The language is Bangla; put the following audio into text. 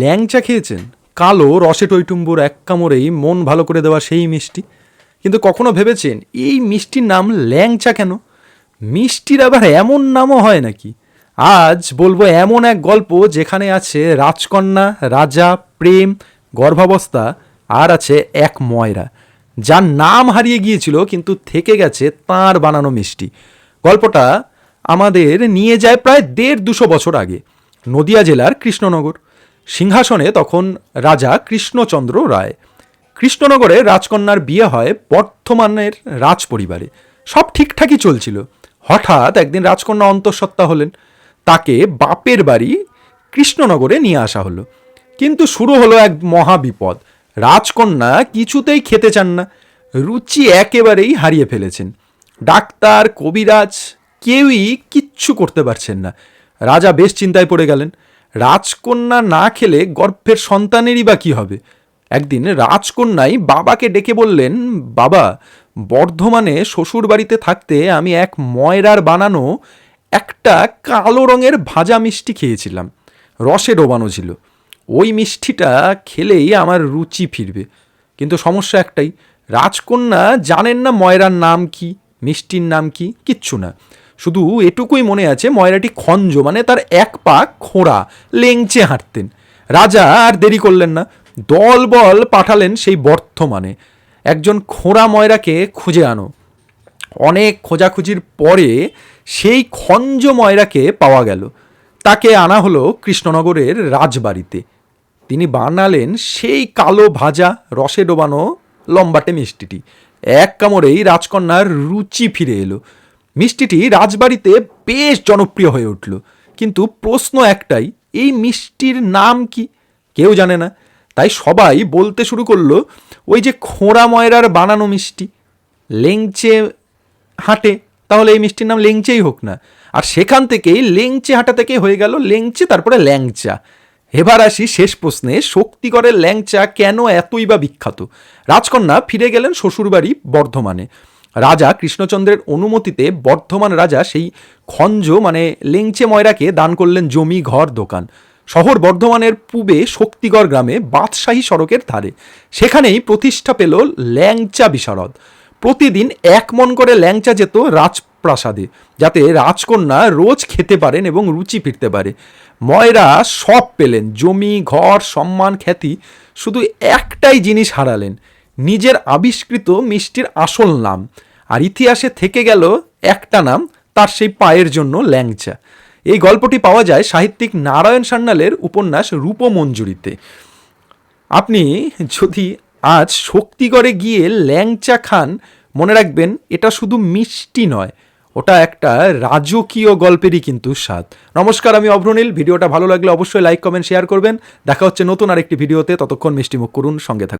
ল্যাংচা খেয়েছেন? কালো, রসে টইটুম্বুর এক কামড়েই মন ভালো করে দেওয়া সেই মিষ্টি। কিন্তু কখনো ভেবেছেন, এই মিষ্টির নাম ল্যাংচা কেন? মিষ্টির আবার এমন নামও হয় নাকি? আজ বলব এমন এক গল্প যেখানে আছে রাজকন্যা, রাজা, প্রেম, গর্ভাবস্থা, আর আছে এক ময়রা। যার নাম হারিয়ে গিয়েছিল, কিন্তু থেকে গেছে তার বানানো মিষ্টি। গল্পটা আমাদের নিয়ে যায় প্রায় দেড় দুশো বছর আগে, নদিয়া জেলার কৃষ্ণনগর। সিংহাসনে তখন রাজা কৃষ্ণচন্দ্র রায়। কৃষ্ণনগরে রাজকন্যার বিয়ে হয় বর্ধমানের রাজ পরিবারে সব ঠিকঠাকই চলছিল। হঠাৎ একদিন রাজকন্যা অন্তঃসত্ত্বা হলেন। তাকে বাপের বাড়ি কৃষ্ণনগরে নিয়ে আসা হলো। কিন্তু শুরু হলো এক মহা বিপদ। রাজকন্যা কিছুতেই খেতে চান না। রুচি একেবারেই হারিয়ে ফেলেছেন। ডাক্তার, কবিরাজ কেউই কিচ্ছু করতে পারছেন না। রাজা বেশ চিন্তায় পড়ে গেলেন। রাজকন্যা না খেলে গর্ভের সন্তানেরই বা কী হবে? একদিন রাজকন্যাই বাবাকে ডেকে বললেন, বাবা, বর্ধমানে শ্বশুর বাড়িতে থাকতে আমি এক ময়রার বানানো একটা কালো রঙের ভাজা মিষ্টি খেয়েছিলাম। রসে ডোবানো ছিল। ওই মিষ্টিটা খেলেই আমার রুচি ফিরবে। কিন্তু সমস্যা একটাই, রাজকন্যা জানেন না ময়রার নাম কি, মিষ্টির নাম কি, কিচ্ছু না। শুধু এটুকুই মনে আছে, ময়রাটি খঞ্জ মানে তার এক পা খোঁড়া, লেংচে হাঁটতেন। রাজা আর দেরি করলেন না, দল বল পাঠালেন সেই বর্ধমানে একজন খোঁড়া ময়রাকে খুঁজে আনো। অনেক খোঁজাখুঁজির পরে সেই খঞ্জ ময়রাকে পাওয়া গেল। তাকে আনা হলো কৃষ্ণনগরের রাজবাড়িতে। তিনি বানালেন সেই কালো ভাজা, রসে ডোবানো, লম্বাটে মিষ্টিটি। এক কামড়েই রাজকন্যার রুচি ফিরে এলো। মিষ্টিটি রাজবাড়িতে বেশ জনপ্রিয় হয়ে উঠল। কিন্তু প্রশ্ন একটাই, এই মিষ্টির নাম কি? কেউ জানে না। তাই সবাই বলতে শুরু করল, ওই যে খোঁড়া ময়রার বানানো মিষ্টি। লেংচে হাঁটে, তাহলে এই মিষ্টির নাম লেংচেই হোক না। আর সেখান থেকেই লেংচে হাঁটা থেকে হয়ে গেল লেংচে, তারপরে ল্যাংচা। এবার আসি শেষ প্রশ্নে, শক্তিগড়ের ল্যাংচা কেন এতই বা বিখ্যাত? রাজকন্যা ফিরে গেলেন শ্বশুরবাড়ি বর্ধমানে। রাজা কৃষ্ণচন্দ্রের অনুমতিতে বর্ধমান রাজা সেই খঞ্জ মানে লেংচে ময়রাকে দান করলেন জমি, ঘর, দোকান। শহর বর্ধমানের পূবে শক্তিগড় গ্রামে বাদশাহী সড়কের ধারে। সেখানেই প্রতিষ্ঠা পেল ল্যাংচা বিশারদ। প্রতিদিন এক মন করে ল্যাংচা যেত রাজপ্রাসাদে, যাতে রাজকন্যা রোজ খেতে পারেন এবং রুচি ফিরতে পারে। ময়রা সব পেলেন, জমি, ঘর, সম্মান, খ্যাতি, শুধু একটাই জিনিস হারালেন নিজের আবিষ্কৃত মিষ্টির আসল নাম। আর ইতিহাসে থেকে গেল একটা নাম, তার সেই পায়ের জন্য ল্যাংচা। এই গল্পটি পাওয়া যায় সাহিত্যিক নারায়ণ সান্যালের উপন্যাস রূপমঞ্জুরিতে। আপনি যদি আজ শক্তিগড়ে গিয়ে ল্যাংচা খান, মনে রাখবেন এটা শুধু মিষ্টি নয়, ওটা একটা রাজকীয় গল্পেরই কিন্তু স্বাদ। নমস্কার, আমি অভ্রনীল। ভিডিওটা ভালো লাগলে অবশ্যই লাইক, কমেন্ট, শেয়ার করবেন। দেখা হচ্ছে নতুন আরেকটি ভিডিওতে। ততক্ষণ মিষ্টি মুখ করুন, সঙ্গে থাকুন।